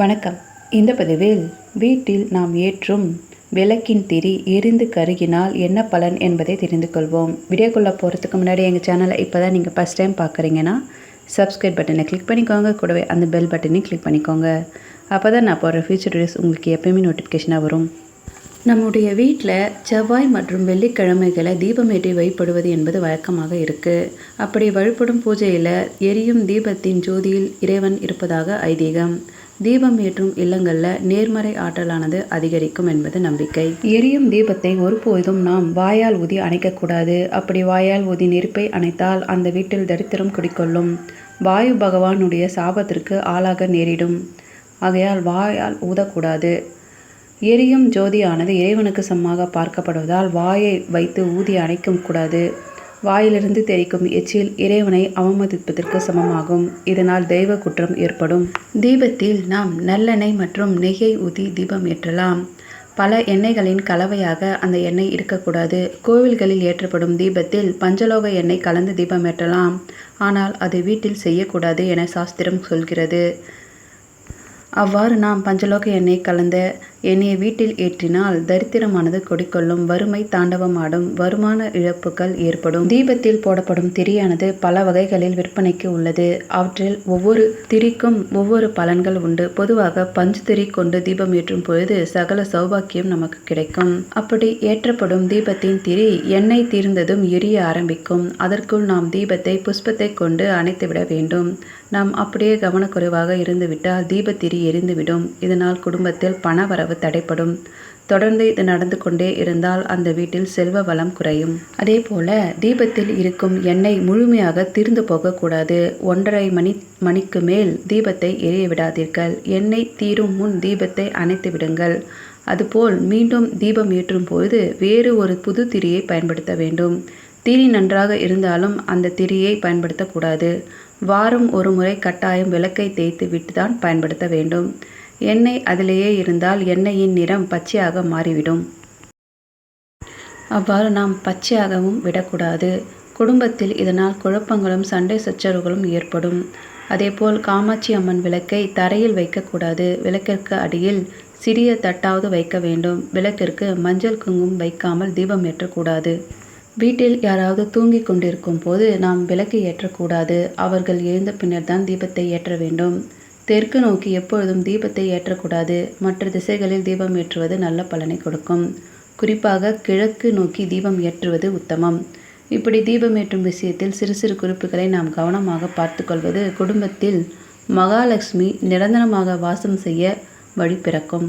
வணக்கம். இந்த பதிவில் வீட்டில் நாம் ஏற்றும் விளக்கின் திரி எரிந்து கருகினால் என்ன பலன் என்பதை தெரிந்து கொள்வோம். வீடியோக்குள்ளே போகிறதுக்கு முன்னாடி எங்கள் சேனலை இப்போ தான் நீங்கள் ஃபஸ்ட் டைம் பார்க்குறீங்கன்னா சப்ஸ்கிரைப் பட்டனை கிளிக் பண்ணிக்கோங்க. கூடவே அந்த பெல் பட்டனையும் கிளிக் பண்ணிக்கோங்க. அப்போ தான் நான் போடுற ஃபியூச்சர் வீடியோஸ் உங்களுக்கு எப்பயுமே நோட்டிஃபிகேஷனாக வரும். நம்முடைய வீட்டில் செவ்வாய் மற்றும் வெள்ளிக்கிழமைகளை தீபமேற்றி வழிபடுவது என்பது வழக்கமாக இருக்குது அப்படி வழிபடும் பூஜையில் எரியும் தீபத்தின் ஜோதியில் இறைவன் இருப்பதாக ஐதீகம். தீபம் ஏற்றும் இல்லங்களில் நேர்மறை ஆற்றலானது அதிகரிக்கும் என்பது நம்பிக்கை. எரியும் தீபத்தை ஒருபோதும் நாம் வாயால் ஊதி அணைக்கக்கூடாது அப்படி வாயால் ஊதி நெருப்பை அணைத்தால் அந்த வீட்டில் தரித்திரம் குடிக்கொள்ளும். வாயு பகவானுடைய சாபத்திற்கு ஆளாக நேரிடும். ஆகையால் வாயால் ஊதக்கூடாது. எரியும் ஜோதியானது இறைவனுக்கு சமமாக பார்க்கப்படுவதால் வாயை வைத்து ஊதி அணைக்கும் கூடாது. வாயிலிருந்து தெரிக்கும் எச்சில் இறைவனை அவமதிப்பதற்கு சமமாகும். இதனால் தெய்வ குற்றம் ஏற்படும். தீபத்தில் நாம் நல்லெண்ணெய் மற்றும் நெய்யை ஊதி தீபம் ஏற்றலாம். பல எண்ணெய்களின் கலவையாக அந்த எண்ணெய் இருக்கக்கூடாது. கோவில்களில் ஏற்றப்படும் தீபத்தில் பஞ்சலோக எண்ணெய் கலந்து தீபம் ஏற்றலாம். ஆனால் அது வீட்டில் செய்யக்கூடாது என சாஸ்திரம் சொல்கிறது. அவ்வாறு நாம் பஞ்சலோக எண்ணெய் கலந்த எண்ணெயை வீட்டில் ஏற்றினால் தரித்திரமானது கொடிக்கொள்ளும் வறுமை தாண்டவமாடும் வருமான இழப்புகள் ஏற்படும். தீபத்தில் போடப்படும் திரியானது பல வகைகளில் விற்பனைக்கு உள்ளது. அவற்றில் ஒவ்வொரு திரிக்கும் ஒவ்வொரு பலன்கள் உண்டு. பொதுவாக பஞ்சு திரி கொண்டு தீபம் ஏற்றும் பொழுது சகல சௌபாக்கியம் நமக்கு கிடைக்கும். அப்படி ஏற்றப்படும் தீபத்தின் திரி எண்ணெய் தீர்ந்ததும் எரிய ஆரம்பிக்கும். அதற்குள் நாம் தீபத்தை புஷ்பத்தை கொண்டு அணைத்துவிட வேண்டும். நாம் அப்படியே கவனக்குறைவாக இருந்துவிட்டால் தீபத்திரி எரிந்துவிடும். இதனால் குடும்பத்தில் பண வரவு தடைப்படும் தொடர்ந்து இது நடந்து கொண்டே இருந்தால் அந்த வீட்டில் செல்வ வளம் குறையும். அதே போல தீபத்தில் இருக்கும் எண்ணெய் முழுமையாக தீர்ந்து போகக்கூடாது. ஒன்றரை மணி மணிக்கு மேல் தீபத்தை எரிய விடாதீர்கள். எண்ணெய் தீரும் முன் தீபத்தை அணைத்து விடுங்கள். அதுபோல் மீண்டும் தீபம் ஏற்றும் பொழுது வேறு ஒரு புது திரியை பயன்படுத்த வேண்டும். திரி நன்றாக இருந்தாலும் அந்த திரியை பயன்படுத்தக்கூடாது. வாரம் ஒரு முறை கட்டாயம் விளக்கை தேய்த்து விட்டு தான் பயன்படுத்த வேண்டும். எண்ணெய் அதிலேயே இருந்தால் எண்ணெயின் நிறம் பச்சையாக மாறிவிடும். அவ்வாறு நாம் பச்சையாகவும் விடக்கூடாது. குடும்பத்தில் இதனால் குழப்பங்களும் சண்டை சச்சரவுகளும் ஏற்படும். அதேபோல் காமாட்சி அம்மன் விளக்கை தரையில் வைக்கக்கூடாது. விளக்கிற்கு அடியில் சிறிய தட்டாவது வைக்க வேண்டும். விளக்கிற்கு மஞ்சள் குங்குமம் வைக்காமல் தீபம் ஏற்றக்கூடாது. வீட்டில் யாராவது தூங்கிக் கொண்டிருக்கும் போது நாம் விளக்கு ஏற்றக்கூடாது. அவர்கள் எழுந்த பின்னர் தான் தீபத்தை ஏற்ற வேண்டும். தெற்கு நோக்கி எப்பொழுதும் தீபத்தை ஏற்றக்கூடாது. மற்ற திசைகளில் தீபம் ஏற்றுவது நல்ல பலனை கொடுக்கும். குறிப்பாக கிழக்கு நோக்கி தீபம் ஏற்றுவது உத்தமம். இப்படி தீபம் ஏற்றும் விஷயத்தில் சிறு சிறு குறிப்புகளை நாம் கவனமாக பார்த்துக்கொள்வது குடும்பத்தில் மகாலட்சுமி நிரந்தரமாக வாசம் செய்ய வழி பிறக்கும்.